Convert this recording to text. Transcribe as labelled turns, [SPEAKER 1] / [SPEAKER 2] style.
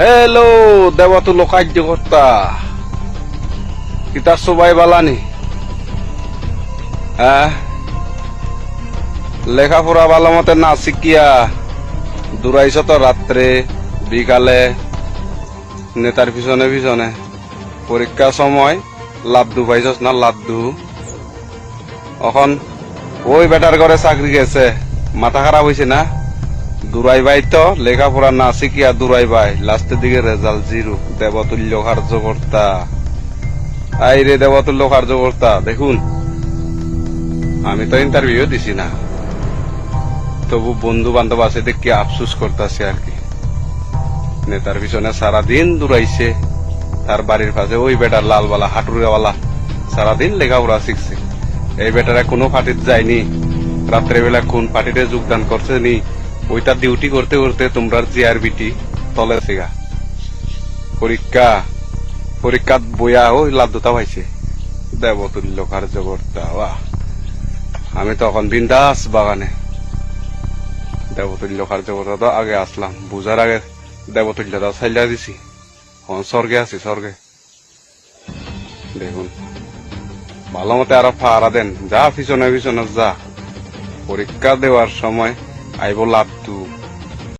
[SPEAKER 1] Hello দেবতুল কার্যকর্তা কিতা সবাই বালানি? হ্যাঁ? লেখাপড়া ভালো মতে না শিখিয়া দূরাইছ তো রাত্রে, বিকালে, নেতার পিছনে পিছনে। পরীক্ষার সময় লাদ্দু পাইছস না লাদ্দু এখন ওই বেটার ঘরে চাকরি গেছে, মাথা খারাপ হয়েছে না? দূরাই ভাই তো লেখাপড়া না শিখিয়া দূরাই ভাই লাস্টের দিকে রেজাল্ট জিরো। দেবতুল্য কার্যকর্তা। আই রে দেবতুল্য কার্যকর্তা, দেখুন। আমি তো ইন্টারভিউ দিছি না। তবু বন্ধু বান্ধব আছে দেখি আফসুস করতেছে আর কি। নেতার পিছনে সারাদিন দূরাইছে। তার বাড়ির পাশে ওই বেটার লালবালা হাটুরাওয়ালা সারাদিন লেখাপড়া শিখছে। এই বেটারা কোনো পার্টিতে যায়নি। রাত্রেবেলা কোন পার্টিতে যোগদান করছে নি ওইটা ডিউটি করতে করতে তোমরা জিআরবিটি তলে শিখা পরীক্ষা, পরীক্ষাত বইয়া ওই লাদ্দুতা পাইছে। দেবতুল্য কার্যকর্তা বাহ। আমি তখন বিন্দাস বাগানে। দেবতুল্য কার্যকর্তা তো আগে আসলাম। বুঝার আগে দেবতুল্যতা সাইলা দিছি। এখন স্বর্গে আছি, স্বর্গে। দেখুন, ভালো মতে আরও ফাড়া দেন। যা পিছনে পিছনে যা। পরীক্ষা দেওয়ার সময় আইব লাভ